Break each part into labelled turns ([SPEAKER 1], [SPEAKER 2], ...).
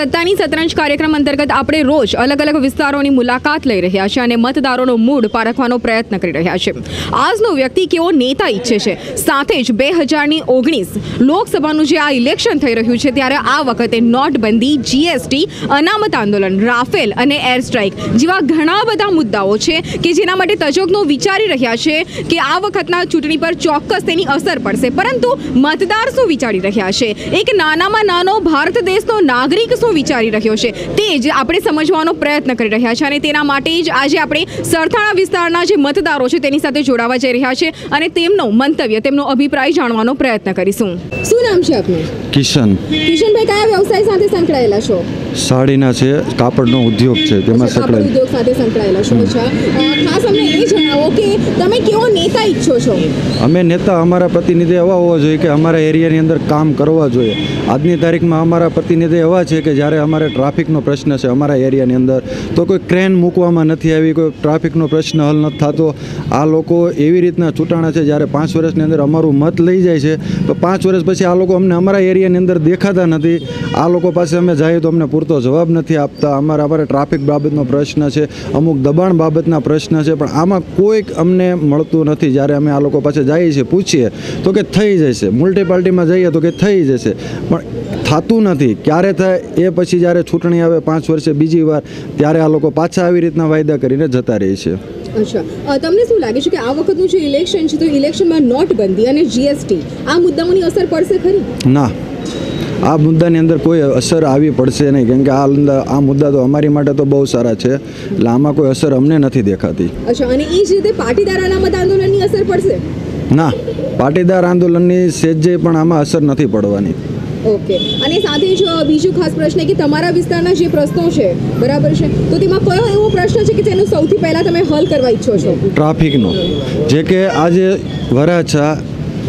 [SPEAKER 1] સત્તાની શતરંજ કાર્યક્રમ અંતર્ગત આપણે રોજ અલગ અલગ વિસ્તારોની મુલાકાત લઈ રહ્યા છે અને મતદારોનો મૂડ પારખવાનો પ્રયત્ન કરી રહ્યા છે આજનો વ્યક્તિ કેવો નેતા ઈચ્છે છે? સાથે જ બે હજારની ઓગણીસ લોકસભાનું જે આ ઇલેક્શન થઈ રહ્યું છે, ત્યારે આ વખતે નોટબંધી, જીએસટી, અનામત આંદોલન, રાફેલ અને એર સ્ટ્રાઇક જેવા ઘણા બધા મુદ્દાઓ છે કે જેના માટે તજજ્ઞો વિચારી રહ્યા છે કે આ વખતના ચૂંટણી પર ચોક્કસ તેની અસર પડશે. પરંતુ મતદાર શું વિચારી રહ્યા છે? એક નાનામાં નાનો ભારત દેશનો નાગરિક શું વિચારી રહ્યો છે. તે જ આપણે સમજવાનો પ્રયત્ન કરી રહ્યા છે અને તેના માટે જ આજે આપણે સરથાણા વિસ્તારના જે મતદારો છે તેની સાથે જોડાવા જઈ રહ્યા છે અને તેમનો મંતવ્ય તેમનો અભિપ્રાય જાણવાનો પ્રયત્ન કરીશું. શું નામ છે આપનું?
[SPEAKER 2] કિશન.
[SPEAKER 1] કિશનભાઈ કયા વ્યવસાય સાથે સંકળાયેલા છો?
[SPEAKER 2] સાડીના છે કાપડનો ઉદ્યોગ છે તેમાં
[SPEAKER 1] અચ્છા, ઉદ્યોગ સાથે સંકળાયેલા છો ખાસ અમને એ જણાવો કે તમે કેવો નેતા ઈચ્છો છો?
[SPEAKER 2] અમે નેતા અમારા પ્રતિનિધિ એવા હોવા જોઈએ કે અમારા એરિયાની અંદર કામ કરવા જોઈએ. આજની તારીખમાં અમારા પ્રતિનિધિ એવા છે કે જ્યારે અમારે ટ્રાફિકનો પ્રશ્ન છે અમારા એરિયાની અંદર, તો કોઈ ક્રેન મૂકવામાં નથી આવી, કોઈ ટ્રાફિકનો પ્રશ્ન હલ નથી થતો. આ લોકો એવી રીતના ચૂંટાણા છે જ્યારે પાંચ વર્ષની અંદર અમારું મત લઈ જાય છે, તો પાંચ વર્ષ પછી આ લોકો અમને અમારા એરિયાની અંદર દેખાતા નથી. આ લોકો પાસે અમે જઈએ તો અમને પૂરતો જવાબ નથી આપતા. અમારા અમારે ટ્રાફિક બાબતનો પ્રશ્ન છે, અમુક દબાણ બાબતના પ્રશ્ન છે, પણ આમાં કોઈક અમને મળતું નથી. જ્યારે અમે આ લોકો પાસે જઈએ છીએ, પૂછીએ, તો કે થઈ જશે. મ્યુનિસિપાલિટીમાં જઈએ તો કે થઈ જશે. પણ થતું નથી. ક્યારે થાય એ પછી જ્યારે ચૂંટણી આવે પાંચ વર્ષે બીજી વાર ત્યારે આ લોકો પાછા આવી રીતના વાયદા કરીને જતા રહે છે.
[SPEAKER 1] અચ્છા. તમને શું લાગે છે કે આ વખતનું જે ઇલેક્શન છે તો ઇલેક્શનમાં નોટબંધી અને જીએસટી આ મુદ્દાઓની અસર પડશે ખરી?
[SPEAKER 2] ના. આ મુદ્દાની અંદર કોઈ અસર આવી પડશે નહીં. કેમ કે આ અંદર- આ મુદ્દા તો અમારી માટે તો બહુ સારા છે. એટલે આમાં કોઈ અસર અમને નથી દેખાતી.
[SPEAKER 1] અચ્છા અને એ જ રીતે પાટીદાર અનામત આંદોલનની અસર પડશે?
[SPEAKER 2] ના. પાટીદાર આંદોલનની સેજે પણ આમાં અસર નથી પડવાની.
[SPEAKER 1] ઓકે. અને સાથે જ બીજો ખાસ પ્રશ્ન કે તમારા વિસ્તારના જે પ્રશ્નો છે, બરાબર છે? તો તેમાં કયો એવો પ્રશ્ન છે કે જેનું સૌથી પહેલાં તમે હલ કરવા ઈચ્છો છો?
[SPEAKER 2] ટ્રાફિકનો. જે કે આજે વરાછા,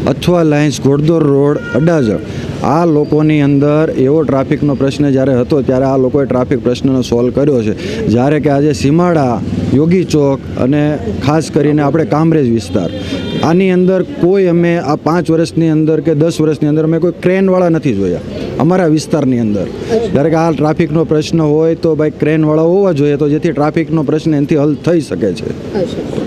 [SPEAKER 2] અથવા લાઇન્સ, ઘોડદોર રોડ, અડાજણ, આ લોકોની અંદર એવો ટ્રાફિકનો પ્રશ્ન જ્યારે હતો ત્યારે આ લોકોએ ટ્રાફિક પ્રશ્નનો સોલ્વ કર્યો છે. જ્યારે કે આજે સીમાડા, યોગી ચોક અને ખાસ કરીને આપણે કામરેજ વિસ્તાર. આની અંદર કોઈ અમે આ પાંચ વર્ષની અંદર કે દસ વર્ષની અંદર અમે કોઈ ક્રેનવાળા નથી જોયા. અમારા વિસ્તારની અંદર. જ્યારે કે આ ટ્રાફિકનો પ્રશ્ન હોય તો ભાઈ ક્રેનવાળા હોવા જોઈએ તો જેથી ટ્રાફિકનો પ્રશ્ન એનાથી હલ થઈ શકે છે.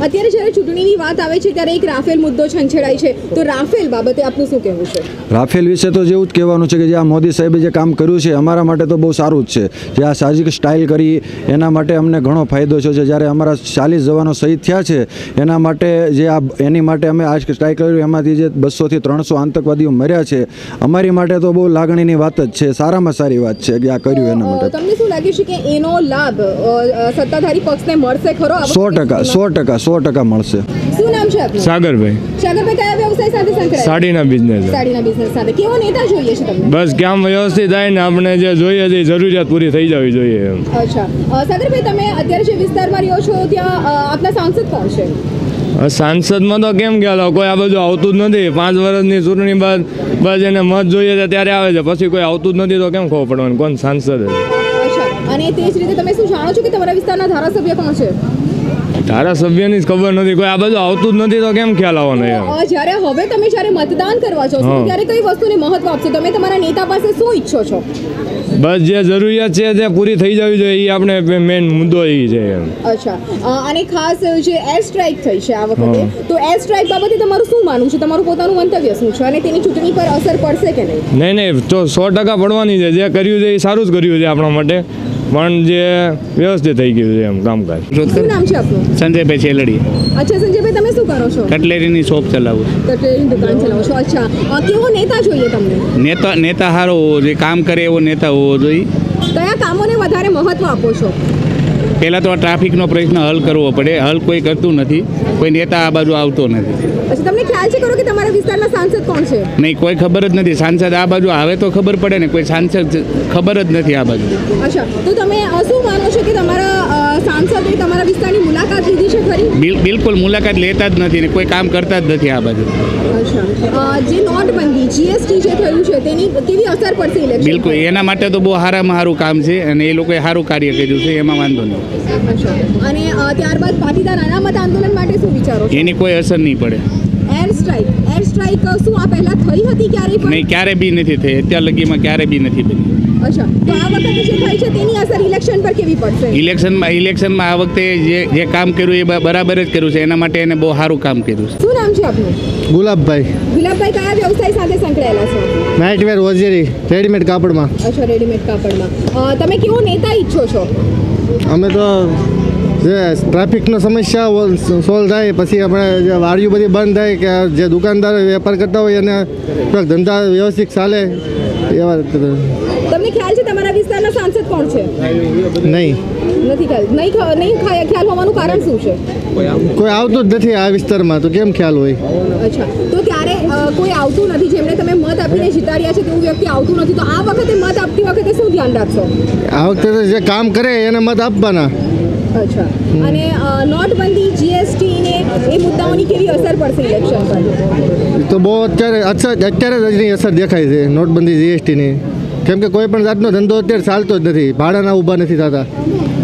[SPEAKER 1] અત્યારે જ્યારે ચૂંટણીની વાત આવે છે ત્યારે એક રાફેલ મુદ્દો છંછેડાય છે. તો રાફેલ બાબતે આપનું શું કહેવું છે?
[SPEAKER 2] રાફેલ વિશે તો જેવું જ કહેવાનું છે કે જે આ મોદી સાહેબે જે કામ કર્યું છે અમારા માટે તો બહુ સારું જ છે. જે આ સાહજિક સ્ટાઇલ કરી એના માટે અમને ઘણો ફાયદો થયો છે. જ્યારે અમારા ચાલીસ જવાનો શહીદ થયા છે એના માટે જે આ એની માટે અમે આ સ્ટ્રાઇક કર્યું એમાંથી જે બસોથી ત્રણસો આતંકવાદીઓ મર્યા છે અમારી માટે તો બહુ લાગણીની વાત જ છે સારામાં સારી વાત છે કે આ કર્યું એના માટે.
[SPEAKER 1] તમને શું લાગે છે કે એનો લાભ સત્તાધારી પક્ષને મળશે ખરો?
[SPEAKER 2] સો ટકા સો ટકા સો ટકા મળશે.
[SPEAKER 1] શું નામ છે આપનું?
[SPEAKER 3] સાગરભાઈ.
[SPEAKER 1] સાગરભાઈ કયા વ્યવસાય સાથે સંકળાયેલા?
[SPEAKER 3] સાડીના બિઝનેસ
[SPEAKER 1] સાડીના બિઝનેસ સાથે. કેવો નેતા જોઈએ છે તમને?
[SPEAKER 3] બસ કામ વ્યવસ્થિત થાય ને આપણે જે જોઈએ છે એ જરૂરિયાત પૂરી થઈ જવી જોઈએ એમ.
[SPEAKER 1] અચ્છા. સાગરભાઈ તમે અત્યારે જે વિસ્તારમાં રહ્યો છો ત્યાં આપના સાંસદ કોણ છે?
[SPEAKER 3] સાંસદમાં તો કેમ ખ્યાલ કોઈ આ બધું આવતું જ નથી. પાંચ વર્ષની ચૂંટણી બાદ બસ એને મત જોઈએ છે, ત્યારે આવે છે. પછી કોઈ આવતું જ નથી તો કેમ ખબર પડવાનું? કોણ સાંસદ
[SPEAKER 1] અને તે જ રીતે તમે શું જાણો છો કે તમારા વિસ્તારના ધારાસભ્ય કોણ છે?
[SPEAKER 3] ધારાસભ્યની જ ખબર નથી. કોઈ આ બધું આવતું જ નથી તો કેમ ખ્યાલ આવવાનો
[SPEAKER 1] યાર જ્યારે હવે તમે જ્યારે મતદાન કરવા છો ત્યારે કઈ વસ્તુને મહત્વ આપશો? તમે તમારા નેતા પાસે શું ઈચ્છો છો?
[SPEAKER 3] બસ જે જરૂરિયાત છે તે પૂરી થઈ જવી જોઈએ. એ આપણે મેઇન મુદ્દો એ છે
[SPEAKER 1] અચ્છા. અને ખાસ જે એર સ્ટ્રાઇક થઈ છે આ વખતે તો એર સ્ટ્રાઇક બાબતે તમારું શું માનવું છે? તમારું પોતાનું મંતવ્ય શું છે? અને તેની ચૂંટણી પર અસર પડશે કે નહીં?
[SPEAKER 3] નહીં નહીં. તો સો ટકા પડવાની છે. જે કર્યું છે એ સારું જ કર્યું છે આપણા માટે. પણ જે વ્યવસ્થિત થઈ ગયું છે એમ કામકાજ.
[SPEAKER 1] શું નામ છે આપનું?
[SPEAKER 4] સંજયભાઈ છેલડી.
[SPEAKER 1] અચ્છા સંજયભાઈ તમે શું કરો છો?
[SPEAKER 4] કટલેરીની શોપ ચલાવું છું.
[SPEAKER 1] કટલેરીની દુકાન ચલાવો છો. અચ્છા કેવો નેતા જોઈએ તમને?
[SPEAKER 4] નેતા નેતા સારો હોવો જોઈએ કામ કરે એવો નેતા હોવો જોઈએ.
[SPEAKER 1] કયા કામોને વધારે મહત્વ આપો છો?
[SPEAKER 4] પહેલાં તો આ ટ્રાફિકનો પ્રશ્ન હલ કરવો પડે હલ કોઈ કરતું નથી. કોઈ નેતા આ બાજુ આવતો નથી.
[SPEAKER 1] તમને ખ્યાલ છે ખરો કે તમારા વિસ્તારના સાંસદ કોણ છે?
[SPEAKER 4] નહીં કોઈ ખબર જ નથી. સાંસદ આ બાજુ આવે તો ખબર પડે ને. કોઈ સાંસદ ખબર જ નથી આ બાજુ.
[SPEAKER 1] અચ્છા તો તમે શું માનો છો કે તમારા સાંસદે તમારા વિસ્તારની મુલાકાત લીધી છે ખરી
[SPEAKER 4] બિલકુલ મુલાકાત લેતા જ નથી ને કોઈ કામ કરતા જ નથી આ બાજુ.
[SPEAKER 1] જે નોટબંધી જીએસટી જે થયું છે તેની કેવી અસર પડશે ઇલેક્શન
[SPEAKER 4] બિલકુલ. એના માટે તો બહુ સારામાં સારું કામ છે અને એ લોકોએ સારું કાર્ય કર્યું છે એમાં વાંધો નહીં.
[SPEAKER 1] અને ત્યારબાદ પાટીદાર અનામત આંદોલન માટે શું વિચારો
[SPEAKER 4] એની કોઈ અસર નહીં પડે.
[SPEAKER 1] એર સ્ટ્રાઇક એર સ્ટ્રાઇક શું આ પહેલા થઈ હતી ક્યારે પણ?
[SPEAKER 4] નહીં ક્યારે બી નથી થઈ. અત્યાર લગીમાં ક્યારે બી નથી બની.
[SPEAKER 1] અચ્છા. તો આ વખતે જે થાય છે તેની અસર ઇલેક્શન પર કેવી પડશે?
[SPEAKER 4] ઇલેક્શનમાં ઇલેક્શનમાં આ વખતે જે જે કામ કર્યું એ બ- બરાબર જ કર્યું છે. એના માટે એને બહુ સારું કામ કર્યું છે.
[SPEAKER 1] શું નામ છે આપનું?
[SPEAKER 5] ગુલાબભાઈ.
[SPEAKER 1] ગુલાબભાઈ કયા વ્યવસાય સાથે સંકળાયેલા છો?
[SPEAKER 5] નાઇટવેર વજીરી રેડીમેડ કાપડમાં.
[SPEAKER 1] અચ્છા રેડીમેડ કાપડમાં. તમે કેવો નેતા ઈચ્છો છો?
[SPEAKER 5] અમે તો જે ટ્રાફિકનો સમસ્યા સોલ્વ થાય પછી આપણે જે વાડીઓ બધી બંધ થાય કે જે દુકાનદારો વેપાર કરતા હોય એને થોડાક ધંધા વ્યવસ્થિત ચાલે. એવા.
[SPEAKER 1] તમને ખ્યાલ છે તમારા વિસ્તારના સાંસદ કોણ છે?
[SPEAKER 5] નહીં.
[SPEAKER 1] નથી ખ્યાલ. નહીં નહીં ખ્યાલ હોવાનું કારણ શું છે?
[SPEAKER 5] કોઈ આવતું જ નથી આ વિસ્તારમાં તો કેમ ખ્યાલ હોય?
[SPEAKER 1] અચ્છા. તો ત્યારે કોઈ આવતું નથી જેમણે તમે મત આપીને જીતાડ્યા છે તેવું વ્યક્તિ આવતું નથી તો આ વખતે મત આપતી વખતે શું ધ્યાન રાખશો?
[SPEAKER 5] આ વખતે જે કામ કરે એને મત આપવાના.
[SPEAKER 1] અચ્છા. અને નોટબંધી જીએસટી ને એ મુદ્દાઓની કેવી અસર પડશે ઇલેક્શન પર?
[SPEAKER 5] તો બહુ અત્યારે અસર અત્યારે જ એની અસર દેખાય છે નોટબંધી જીએસટીની. કેમ કે કોઈ પણ જાતનો ધંધો અત્યારે ચાલતો જ નથી. ભાડાના ઊભા નથી થતા.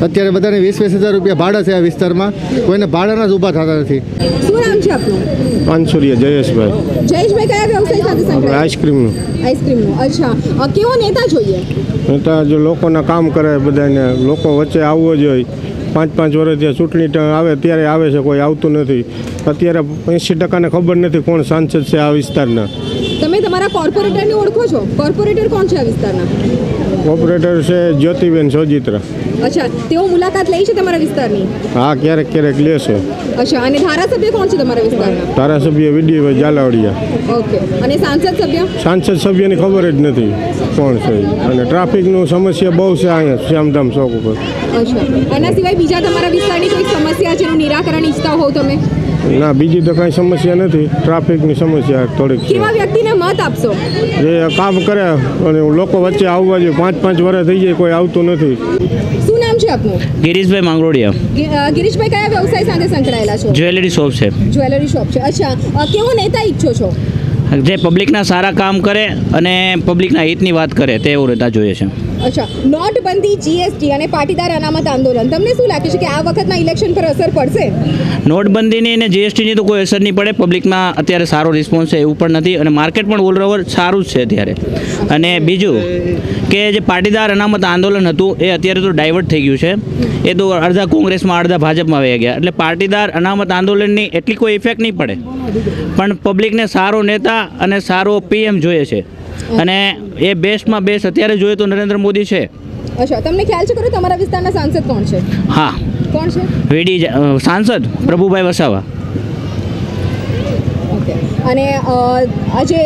[SPEAKER 5] અત્યારે બધાને વીસ વીસ હજાર રૂપિયા ભાડા છે આ વિસ્તારમાં. કોઈને ભાડાના જ ઊભા થતા નથી.
[SPEAKER 1] શું નામ છે આપનું?
[SPEAKER 6] પાનસુરિયા જયેશભાઈ.
[SPEAKER 1] જયેશભાઈ કયા વ્યવસાય સાથે સંકળાયેલા?
[SPEAKER 6] આઈસ્ક્રીમનું.
[SPEAKER 1] આઈસ્ક્રીમનું. અચ્છા. કેવો નેતા જોઈએ?
[SPEAKER 6] નેતા જો લોકોના કામ કરે બધાને. લોકો વચ્ચે આવવો જોઈએ. પાંચ પાંચ વર્ષ જે ચૂંટણી આવે ત્યારે આવે છે, કોઈ આવતું નથી. અત્યારે એંસી ટકાને ખબર નથી કોણ સાંસદ છે આ વિસ્તારના.
[SPEAKER 1] તમે તમારા કોર્પોરેટરને ઓળખો છો? કોર્પોરેટર કોણ છે આ વિસ્તારના?
[SPEAKER 6] ઓપરેટર છે જ્યોતિબેન સોજિત્રા.
[SPEAKER 1] અચ્છા તેઓ મુલાકાત લઈ છે તમારા વિસ્તારની?
[SPEAKER 6] હા ક્યારેક ક્યારેક લે છે.
[SPEAKER 1] અચ્છા અને ધારાસભ્ય કોણ છે તમારા વિસ્તારના?
[SPEAKER 6] ધારાસભ્ય વિડીભાઈ ઝાલાવડિયા
[SPEAKER 1] ઓકે અને સાંસદ સભ્ય?
[SPEAKER 6] સાંસદ સભ્યની ખબર જ નથી કોણ છે અને ટ્રાફિકનું સમસ્યા બહુ છે અહીંયા શ્યામધામ ચોક ઉપર.
[SPEAKER 1] અચ્છા આના સિવાય બીજા તમારા વિસ્તારની કોઈ સમસ્યા છે એનું નિરાકરણ ઈચ્છતા હોવ તમે?
[SPEAKER 6] ના બીજી તો કઈ સમસ્યા નથી. ટ્રાફિકની સમસ્યા થોડીક
[SPEAKER 1] કેવા વ્યક્તિને મત આપશો?
[SPEAKER 6] જે કામ કરે અને લોકો વચ્ચે આવવા જોઈએ. પાંચ પાંચ વર્ષ થઈ જાય કોઈ આવતું નથી.
[SPEAKER 1] શું નામ છે આપનું?
[SPEAKER 7] ગિરીશભાઈ માંગરોડિયા.
[SPEAKER 1] ગિરીશભાઈ કયા વ્યવસાય સાથે સંકળાયેલા છો?
[SPEAKER 7] જ્વેલરી શોપ છે.
[SPEAKER 1] જ્વેલરી શોપ છે. અચ્છા કેવો નેતા ઈચ્છો છો?
[SPEAKER 7] જે પબ્લિકના સારા કામ કરે અને પબ્લિકના હિતની વાત કરે તે એવું રહેતા જોઈએ છે.
[SPEAKER 1] અચ્છા, નોટબંધી જીએસટી અને પાટીદાર અનામત આંદોલન. તમને શું લાગે છે કે આ વખતના ઇલેક્શન પર અસર પડશે?
[SPEAKER 7] નોટબંધીની અને જીએસટીની તો કોઈ અસર નહીં પડે. પબ્લિકમાં અત્યારે સારો રિસ્પોન્સ છે એવું પણ નથી અને માર્કેટ પણ ઓલઓવર સારું જ છે અત્યારે. અને બીજું કે જે પાટીદાર અનામત આંદોલન હતું, એ અત્યારે તો ડાયવર્ટ થઈ ગયું છે. એ તો અડધા કોંગ્રેસમાં, અડધા ભાજપમાં વહી ગયા. એટલે પાટીદાર અનામત આંદોલનની એટલી કોઈ ઇફેક્ટ નહીં પડે. પણ પબ્લિકને સારો નેતા અને સારો પીએમ જોઈએ છે. અને એ બેસ્ટમાં બેસ્ટ અત્યારે જોઈએ તો નરેન્દ્ર મોદી છે.
[SPEAKER 1] અચ્છા તમને ખ્યાલ છે ખરો તમારા વિસ્તારના સાંસદ કોણ છે?
[SPEAKER 7] હા.
[SPEAKER 1] કોણ છે?
[SPEAKER 7] વેડી જ- સાંસદ પ્રભુભાઈ વસાવા.
[SPEAKER 1] અને આજે આ જે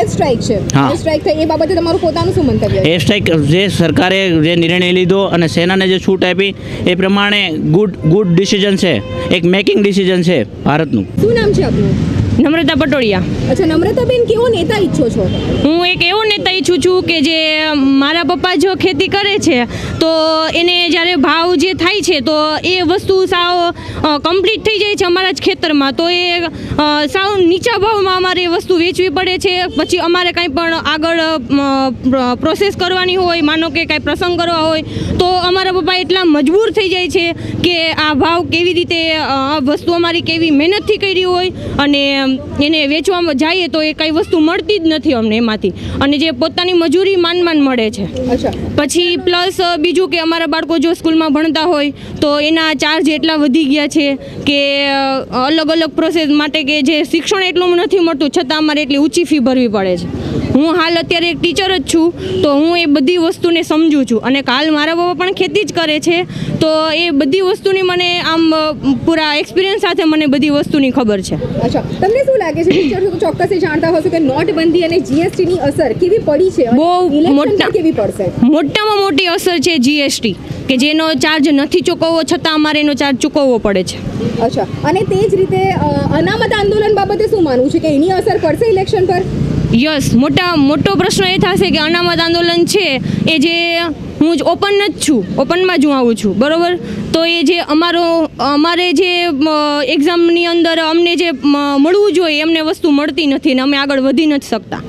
[SPEAKER 1] એર સ્ટ્રાઇક છે. એર સ્ટ્રાઇક થઈ એ બાબતે તમારું પોતાનું શું મંતવ્ય છે?
[SPEAKER 7] એ સ્ટ્રાઇક જે સરકારે જે નિર્ણય લીધો અને સેનાને જે છૂટ આપી એ પ્રમાણે ગુડ ગુડ ડિસિઝન છે. એક મેકિંગ ડિસિઝન છે ભારતનું.
[SPEAKER 1] શું નામ છે આપનું?
[SPEAKER 8] નમ્રતા પટોડિયા
[SPEAKER 1] અચ્છા નમ્રતાબેન કેવો નેતા ઈચ્છો છો?
[SPEAKER 8] હું એક એવો નેતા ઈચ્છું છું કે જે મારા પપ્પા જો ખેતી કરે છે તો એને જ્યારે ભાવ જે થાય છે તો એ વસ્તુ સાવ કમ્પ્લીટ થઈ જાય છે અમારા જ ખેતરમાં. તો એ સાવ નીચા ભાવમાં અમારે એ વસ્તુ વેચવી પડે છે. પછી અમારે કાંઈ પણ આગળ પ્રોસેસ કરવાની હોય માનો કે કાંઈ પ્રસંગ કરવા હોય તો અમારા પપ્પા એટલા મજબૂર થઈ જાય છે કે આ ભાવ કેવી રીતે આ વસ્તુ અમારી કેવી મહેનતથી કરી હોય અને એને વેચવામાં જઈએ તો એ કાંઈ વસ્તુ મળતી જ નથી અમને એમાંથી. અને જે પોતાની મજૂરી માન માન મળે છે. પછી પ્લસ બીજું કે અમારા બાળકો જો સ્કૂલમાં ભણતા હોય તો એના ચાર્જ એટલા વધી ગયા છે કે અલગ અલગ પ્રોસેસ માટે કે જે શિક્ષણ એટલું નથી મળતું, છતાં અમારે એટલી ઊંચી ફી ભરવી પડે છે. હું હાલ અત્યારે એક ટીચર જ છું તો હું એ બધી વસ્તુને સમજું છું. અને કાલ મારા બાબા પણ ખેતી જ કરે છે તો એ બધી વસ્તુની મને આમ પૂરા એક્સપિરિયન્સ સાથે મને બધી વસ્તુની ખબર છે.
[SPEAKER 1] અચ્છા તમને શું લાગે છે ટીચર તો ચોક્કસ જાણતા હશો કે નોટબંધી અને જીએસટીની અસર કેવી પડી છે?
[SPEAKER 8] બહુ મોટા.
[SPEAKER 1] કેવી પડશે?
[SPEAKER 8] મોટામાં મોટી અસર છે જીએસટી કે જેનો ચાર્જ નથી ચૂકવવો છતાં અમારે એનો ચાર્જ ચૂકવવો પડે છે.
[SPEAKER 1] અચ્છા અને તે જ રીતે અનામત આંદોલન બાબતે શું માનવું છે કે એની અસર પડશે ઇલેક્શન પર?
[SPEAKER 8] યસ, મોટા મોટો પ્રશ્ન એ થશે કે અનામત આંદોલન છે એ જે હું જ ઓપન જ છું, ઓપનમાં જ હું આવું છું, બરાબર? તો એ જે અમારો અમારે જે એક્ઝામની અંદર અમને જે મળવું જોઈએ, એમને વસ્તુ મળતી નથી ને અમે આગળ વધી નથી શકતા.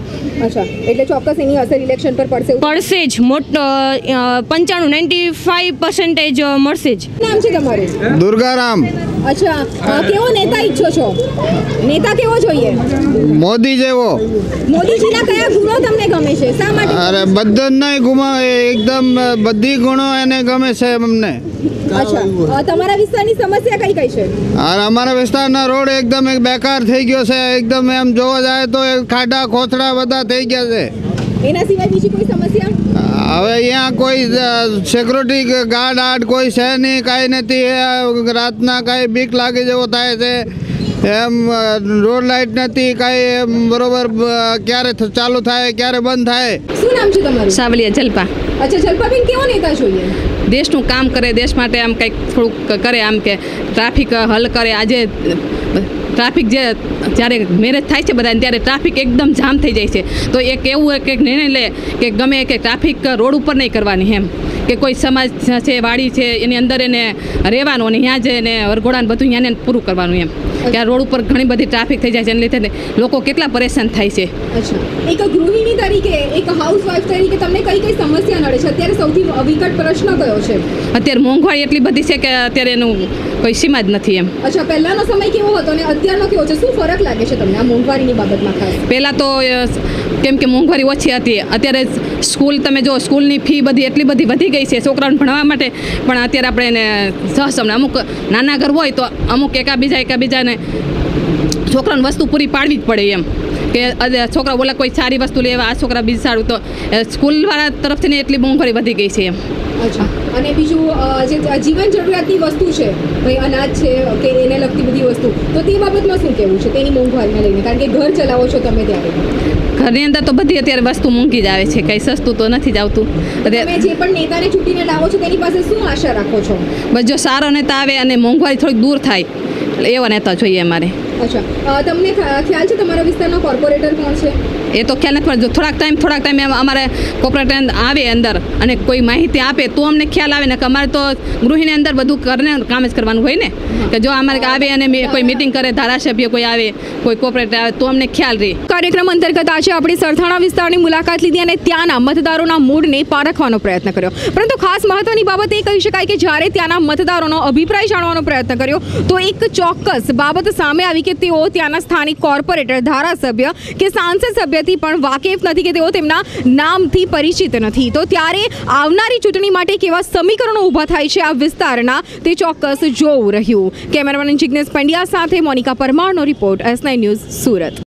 [SPEAKER 1] અચ્છા એટલે ચોક્કસ એની અસર ઇલેક્શન પર પડશે
[SPEAKER 8] પડશે જ. મોટો પંચાણું નાઇન્ટી ફાઈવ પર્સન્ટેજ મળશે જ.
[SPEAKER 1] નામ છે તમારું?
[SPEAKER 9] દુર્ગારામ.
[SPEAKER 1] અચ્છા કેવો નેતા ઈચ્છો છો? નેતા કેવો જોઈએ?
[SPEAKER 9] મોદી જેવો.
[SPEAKER 1] મોદીજીના કયા ગુણો તમને ગમે છે? શા માટે?
[SPEAKER 9] અરે બધા જ નહીં ગુમા એકદમ બધી ગુણો એને ગમે છે અમને.
[SPEAKER 1] અચ્છા તમારા વિસ્તારની સમસ્યા કઈ કઈ છે?
[SPEAKER 9] અમારા વિસ્તારના રોડ એકદમ એક બેકાર થઈ ગયો છે. એકદમ એમ જોવા જાય તો ખાડા ખોથડા બધા થઈ ગયા છે.
[SPEAKER 1] એના સિવાય બીજી કોઈ સમસ્યા?
[SPEAKER 9] હવે અહીંયા કોઈ સિક્યુરિટી ગાર્ડ આર્ડ કોઈ છે નહીં કાંઈ નથી. રાતના કાંઈ બીક લાગે જેવો થાય છે. એમ રોડ લાઇટ નથી કાંઈ એમ બરોબર ક્યારે ચાલુ થાય ક્યારે બંધ થાય.
[SPEAKER 1] શું નામ છે તમારું?
[SPEAKER 10] સાવલિયા જલપા.
[SPEAKER 1] અચ્છા જલ્પાબેન કેવો નેતા જોઈએ
[SPEAKER 10] દેશનું કામ કરે દેશ માટે આમ કંઈક થોડુંક કરે આમ કે ટ્રાફિક હલ કરે. આજે ટ્રાફિક જે જ્યારે મેરેજ થાય છે બધાને, ત્યારે ટ્રાફિક એકદમ જામ થઈ જાય છે. તો એક એવું એક નિર્ણય લે કે ગમે કે ટ્રાફિક રોડ ઉપર નહીં કરવાની એમ. કે કોઈ સમાજ છે વાડી છે એની અંદર એને રહેવાનું અને ત્યાં જ એને વરઘોડાને બધું ત્યાં પૂરું કરવાનું એમ. કે આ રોડ ઉપર ઘણી બધી ટ્રાફિક થઈ જાય છે એને લીધે લોકો કેટલા પરેશાન થાય છે.
[SPEAKER 1] એક ગૃહિણી તરીકે એક હાઉસવાઈફ તરીકે તમને કઈ કઈ સમસ્યા નડે છે? અત્યારે સૌથી વિકટ પ્રશ્ન કયો છે?
[SPEAKER 10] અત્યારે મોંઘવારી એટલી બધી છે કે અત્યારે એનું કોઈ સીમા જ નથી એમ.
[SPEAKER 1] અચ્છા પહેલાનો સમય કેવો હતો અને અત્યારનો કેવો છે? શું ફરક લાગે છે તમને આ મોંઘવારીની બાબતમાં ખાસ?
[SPEAKER 10] પહેલાં તો કેમ કે મોંઘવારી ઓછી હતી. અત્યારે સ્કૂલ તમે જો સ્કૂલની ફી બધી એટલી બધી વધી ગઈ છે છોકરાઓને ભણવા માટે. પણ અત્યારે આપણે એને સહસમને અમુક નાના ઘર હોય તો અમુક એકાબીજા એકાબીજાને છોકરાને વસ્તુ પૂરી પાડવી જ પડે એમ. કે છોકરા ઓલા કોઈ સારી વસ્તુ લેવા આ છોકરા બીજું સારું તો સ્કૂલવાળા તરફથી ને એટલી મોંઘવારી વધી ગઈ છે એમ.
[SPEAKER 1] અને બીજું જે જીવન જરૂરિયાતની વસ્તુ છે, ભાઈ અનાજ છે, કે એને લગતી બધી વસ્તુ, તો તે બાબતમાં શું કહેવું છે? તેની મોંઘવારીને લઈને. કારણ કે ઘર ચલાવો છો તમે ત્યારે.
[SPEAKER 10] ઘરની અંદર તો બધી અત્યારે વસ્તુ મૂકી જ આવે છે કંઈ સસ્તું તો નથી જ આવતું. અત્યારે
[SPEAKER 1] જે પણ નેતાને ચૂંટીને લાવો છો તેની પાસે શું આશા રાખો છો?
[SPEAKER 10] બસ જો સારો નેતા આવે અને મોંઘવારી થોડીક દૂર થાય એટલે એવા નેતા જોઈએ અમારે.
[SPEAKER 1] અચ્છા. તમને ખ્યાલ છે તમારા વિસ્તારનો કોર્પોરેટર કોણ છે?
[SPEAKER 10] એ તો ખ્યાલ નથી પણ જો થોડાક ટાઈમ થોડાક ટાઈમ અમારે કોર્પોરેટર આવે અંદર અને કોઈ માહિતી આપે તો અમને ખ્યાલ આવે ને કે અમારે તો ગૃહિણી અંદર બધું કરીને કામ જ કરવાનું હોય ને. કે જો અમારે આવે અને કોઈ મિટિંગ કરે ધારાસભ્ય કોઈ આવે કોઈ કોર્પોરેટર આવે તો અમને ખ્યાલ રહે.
[SPEAKER 1] કાર્યક્રમ અંતર્ગત આજે આપણે સરથાણા વિસ્તારની મુલાકાત લીધી અને ત્યાંના મતદારોના મૂડને પારખવાનો પ્રયત્ન કર્યો. પરંતુ ખાસ મહત્વની બાબત એ કહી શકાય કે જ્યારે ત્યાંના મતદારોનો અભિપ્રાય જાણવાનો પ્રયત્ન કર્યો તો એક ચોક્કસ બાબત સામે આવી કે તેઓ ત્યાંના સ્થાનિક કોર્પોરેટર ધારાસભ્ય કે સાંસદ સભ્યથી પણ વાકેફ નથી કે તેઓ તેમના નામથી પરિચિત નથી. તો ત્યારે આવનારી ચૂંટણી માટે કેવા સમીકરણો ઊભા થાય છે આ વિસ્તારના તે ચોક્કસ જોવું રહ્યું. કેમેરામેન જિગ્નેશ પંડ્યા સાથે મોનિકા પરમારનો રિપોર્ટ એસ ન્યૂઝ સુરત.